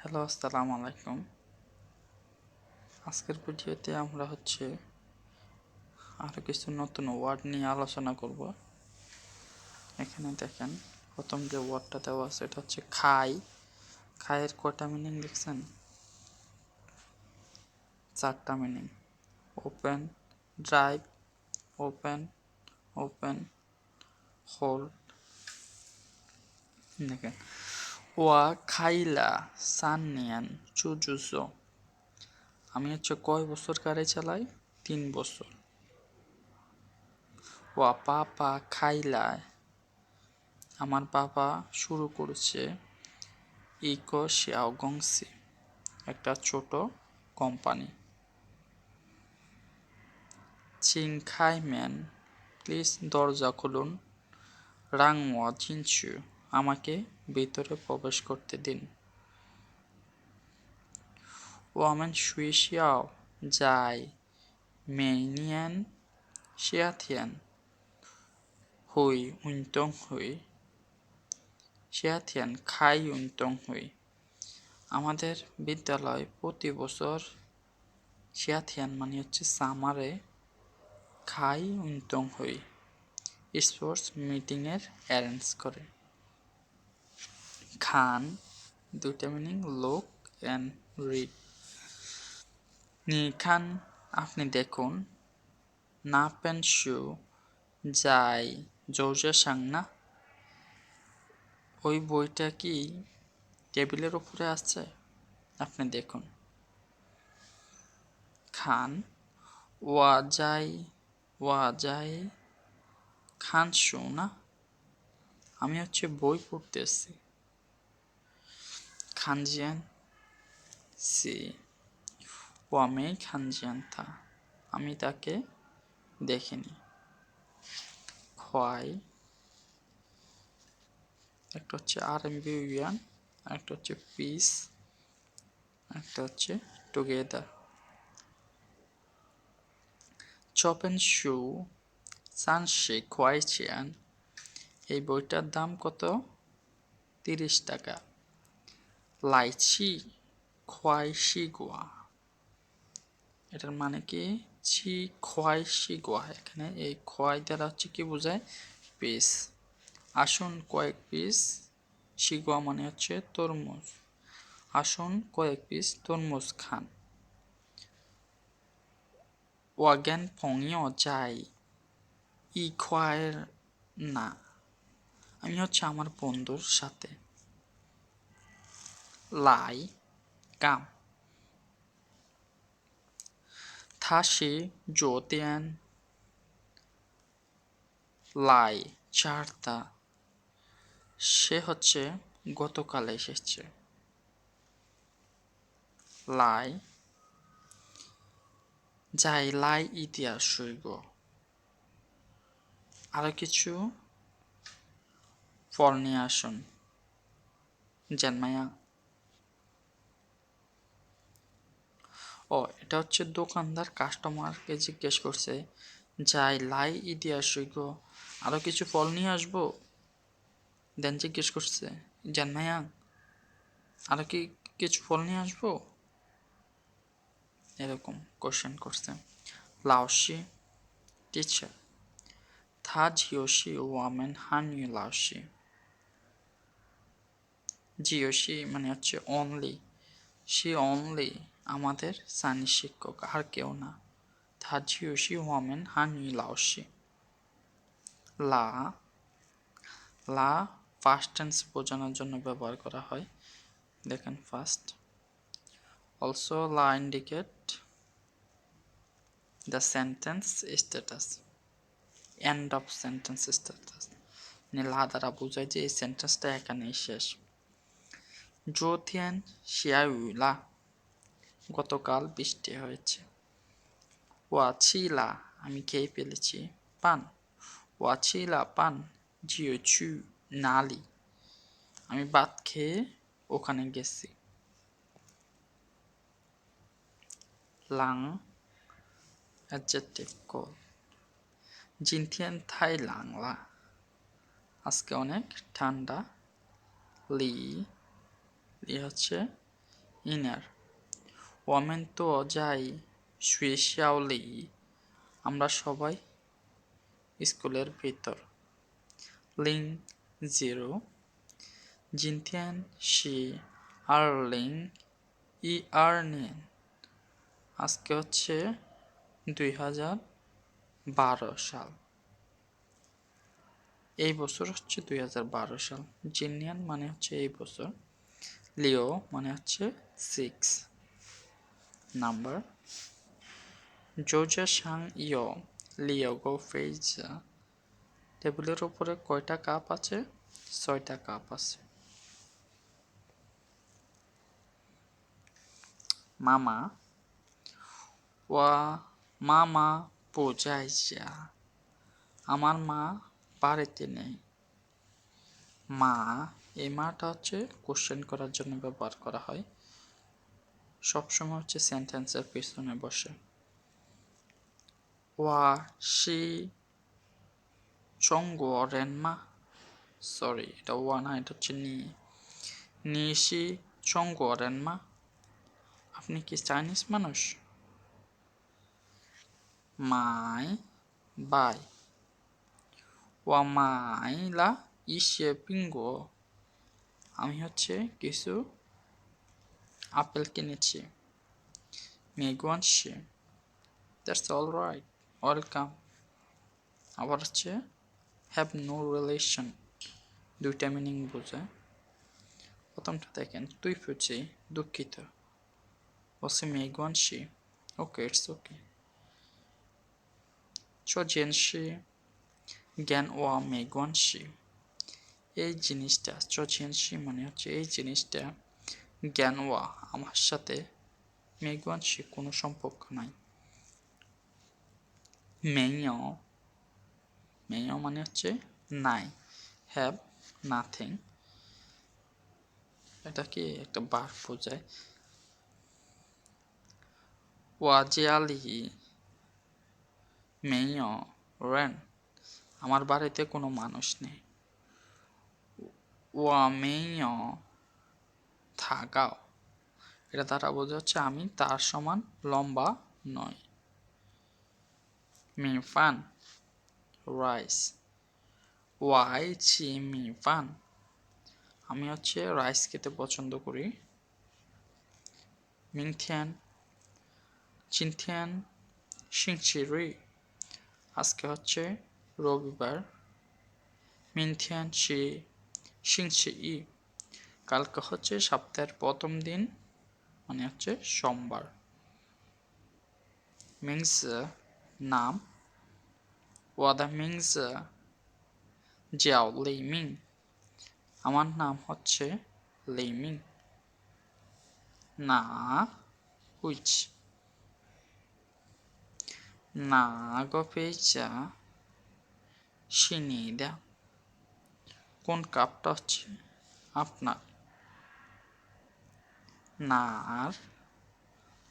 Hello আসসালামু আলাইকুম। আজকের ভিডিওতে আমরা হচ্ছে আরও কিছু নতুন ওয়ার্ড নিয়ে আলোচনা করব। এখানে দেখেন, প্রথম যে ওয়ার্ডটা দেওয়া আছে, এটা হচ্ছে খাই। খায়ের কয়টা মিনিং দেখছেন চারটা meaning open drive open open hold দেখেন ওয়া খাইলা সাননিয়ান চুজুজো আমি হচ্ছে কয় বছর গাড়ি চালাই? তিন বছর। ওয়া পাপা খাইলায়। আমার বাবা শুরু করেছে ইকো শিয়াও গংসি একটা ছোট কোম্পানি। চিংখাই ম্যান, প্লিজ দরজা খুলুন। রাংওয়া জিনচু আমাকে ভিতরে প্রবেশ করতে দিন। ওয়ামেন শুয়ে শিয়াও যাই মেনিয়ান শিয়াথিয়ান হুই উইন্তং হুই শিয়াথিয়ান খাই উইন্তং হুই। আমাদের বিদ্যালয় প্রতি বছর শিয়াথিয়ান মানে হচ্ছে সামারে খাই উইন্তং হুই। স্পোর্টস মিটিংয়ের অ্যারেঞ্জ করে। খান, দুইটা মিনিং লোক অ্যান্ড রিড খান, আপনি দেখুন। না পেন শু, যাই জৌজা সাংনা ওই বইটা কি টেবিলের উপরে আছে? আপনি দেখুন। খান, ওয়া যাই ওয়া যাই, খান শু না? আমি হচ্ছে বই পড়তেছি। খানজিয়ান সি ও খানজিয়ান থা আমি তাকে দেখিনি খোয়াই একটা হচ্ছে আর এম বি ইয়ান একটা হচ্ছে পিস একটা হচ্ছে টুগেদার চপ চপেন শু সানশে খোয়াইচিয়ান এই বইটার দাম কত তিরিশ টাকা লাইচি খোয়াইশি গোয়া। এটার মানে কি? ছি খোয়াইশি গোয়া। এখানে এই খোয়াই দ্বারা হচ্ছে কি বোঝায়? পিস। আসুন কয়েক পিস শিগোয়া মানে হচ্ছে তরমুজ। আসুন কয়েক পিস, তরমুজ খান। ওয়াগ্যান ফংইও যাই ই খোয়াইয়ের না। আমি হচ্ছে আমার বন্ধুর সাথে। লাই কাম থাসি জোতিয়ান লাই চারতা সে হচ্ছে গতকাল এসেছে। লাই। যাই লাই ইতিহাস সৈব আরও কিছু ফল নিয়ে আসুন। জানমায়া ও, এটা হচ্ছে দোকানদার কাস্টমারকে জিজ্ঞেস করছে, যাই, লাই ইতিহাস সৈব আরও কিছু ফল নিয়ে আসব? দেন জিজ্ঞেস করছে জানমায়া আরও কি কিছু ফল নিয়ে আসব? এরকম কোশ্চেন করছে। লাওসি টিচার থা জিওসি ওয়ামেন হানি লাওসি। জিওসি মানে হচ্ছে অনলি সে অনলি আমাদের সানি শিক্ষক, আর কেউ না। থা জিওসি ওয়ামেন হানি লাওসি। লা লা ফার্স্ট টেন্স বোঝানোর জন্য ব্যবহার করা হয়। দেখেন ফার্স্ট অলসো লা indicate the sentence status end of sentence status মানে লা দ্বারা বোঝায় যে এই সেন্টেন্সটা এখানেই শেষ। জোথিয়ান শিয়াউলা। গতকাল বৃষ্টি হয়েছে। ওয়াছিলা, আমি খেয়ে ফেলেছি। পান। ওয়াছিলা, পান। জিও চু, নালি। আমি ভাত খেয়ে ওখানে গেছি। লাং অ্যাডজেক্টিভ কল। জিনথিয়ান থাই লাংলা। আজকে অনেক ঠান্ডা। লি লি হচ্ছে ইনার। ওয়ামেন তো যাই শুয়েশাওলি আমরা সবাই স্কুলের ভিতর। লিং জিরো। জিনতিয়ান, শি আর্লিং ই, আর আর্নিন আজকে হচ্ছে দুই হাজার বারো সাল। এই বছর হচ্ছে দুই হাজার বারো সাল। জিনিয়ান মানে হচ্ছে এই বছর। লিও মানে হচ্ছে সিক্স। নাম্বার জোজা সাং ইয় লিও গো ফেজা টেবিলের উপরে কয়টা কাপ আছে? ছয়টা কাপ আছে। মামা ওয়া মামা পূজাইজা আমার মা বাড়িতে নেই মা এই মাটা হচ্ছে কোশ্চেন করার জন্য ব্যবহার করা হয় সবসময় হচ্ছে সেন্টেন্সের পিছনে বসে। ওয়া, শি চঙ্গরেন মা সরি এটা ওয়া না, এটা হচ্ছে নি। নিশি চঙ্গরেন মা আপনি কি চাইনিজ মানুষ? মাই, বাই। ওয়া মাইলা ইসে, পিঙ্গো। আমি হচ্ছে কিছু আপেল কিনেছি। মেগুয়ানশি দ্যাটস অল রাইট ওয়েলকাম আবার হচ্ছে হ্যাভ নো রিলেশন দুইটা মিনিং বোঝায় প্রথমটা দেখেন, তুই ফুচি, দুঃখিত। ওসে মেগুয়ানশি ওকে ইটস ওকে চজেনশি জ্ঞান ওয়া মেগুয়ানশি এই জিনিসটা চজেনশি মানে হচ্ছে, এই জিনিসটা জ্ঞান ওয়া আমার সাথে মেগুয়ানশি কোনো সম্পর্ক নাই। মেয় মেয় মানে হচ্ছে নাই। Have, nothing. এটা কি একটা বার বোঝায়। ওয়াজিয়ালি মেয় রেন। আমার বাড়িতে কোনো মানুষ নেই। ওয়া মেয় থাকাও এটা দ্বারা বোঝা হচ্ছে আমি তার সমান লম্বা নয়। মি ফান, রাইস। ওয়াই ছি মি ফান। আমি হচ্ছে রাইস খেতে পছন্দ করি। মিংথিয়ান চিনথিয়ান শিংচিরি আজকে হচ্ছে রবিবার। মিনথিয়ান শি শিংচি ই কালকে হচ্ছে সপ্তাহের প্রথম দিন মানে হচ্ছে সোমবার। মিংস নাম, ওয়াদা মিংস জিয়াও লিমিং আমার নাম হচ্ছে লিমিং না, হুইচ। না গপেচা সিনিদা কোন কাপটা হচ্ছে আপনার? নার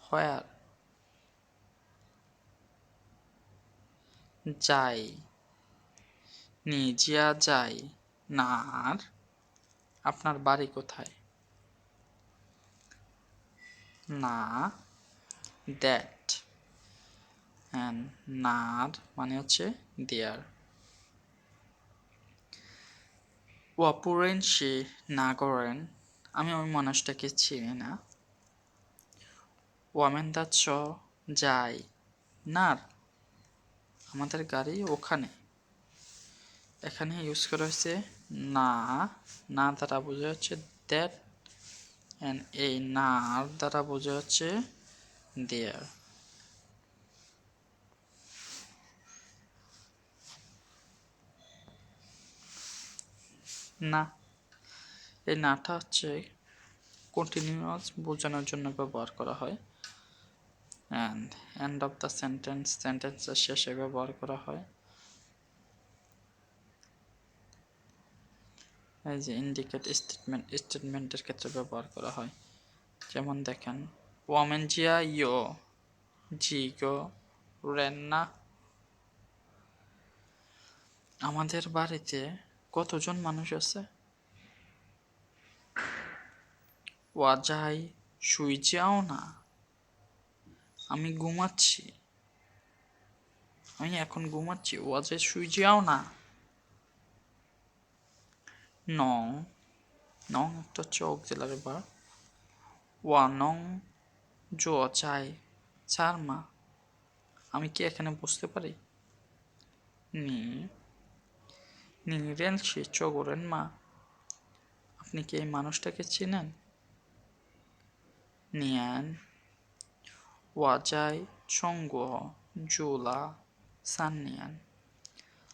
হয়ার যাই, নিজিয়া যাই, নার আপনার বাড়ি কোথায়? না দ্যাট অ্যান্ড নার মানে হচ্ছে দেয়ার ওয়াপুরেন সে না করেন আমি ওই মানুষটাকে চিনি না। ওয়ামেন দা চ যাই। নার আমাদের গাড়ি ওখানে। এখানে ইউজ করা হয়েছে না। না দ্বারা বোঝা হচ্ছে দ্যাট অ্যান্ড এই নার দ্বারা বোঝা হচ্ছে দেয়ার না। এই নাটা হচ্ছে কন্টিনিউয়াস বোঝানোর জন্য ব্যবহার করা হয় and end of the sentence সেন্টেন্সের শেষে ব্যবহার করা হয়। এই যে ইন্ডিকেট স্টেটমেন্ট স্টেটমেন্টের ক্ষেত্রে ব্যবহার করা হয়। যেমন দেখেন ওয়ামেন জিয়া ইয়ো জি গো রেন্না আমাদের বাড়িতে কতজন মানুষ আছে? ওয়াজাই শুই যাও না। আমি ঘুমাচ্ছি। আমি এখন ঘুমাচ্ছি ওয়াজে শুই যাও না। নং নং একটা চোখ জেলার এবার ওয়া, নং, জো চাই চার মা। আমি কি এখানে বসতে পারি? নি নি নিরেন সে চগরেন মা। আপনি কি এই মানুষটাকে চেনেন? নিয়ান ওয়াজাই চঙ্গ জোলা সান্নিয়ান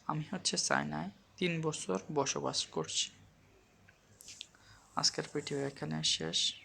আমি হচ্ছে চায়নায় তিন বছর বসবাস করছি। আজকের ভিডিও এখানে শেষ।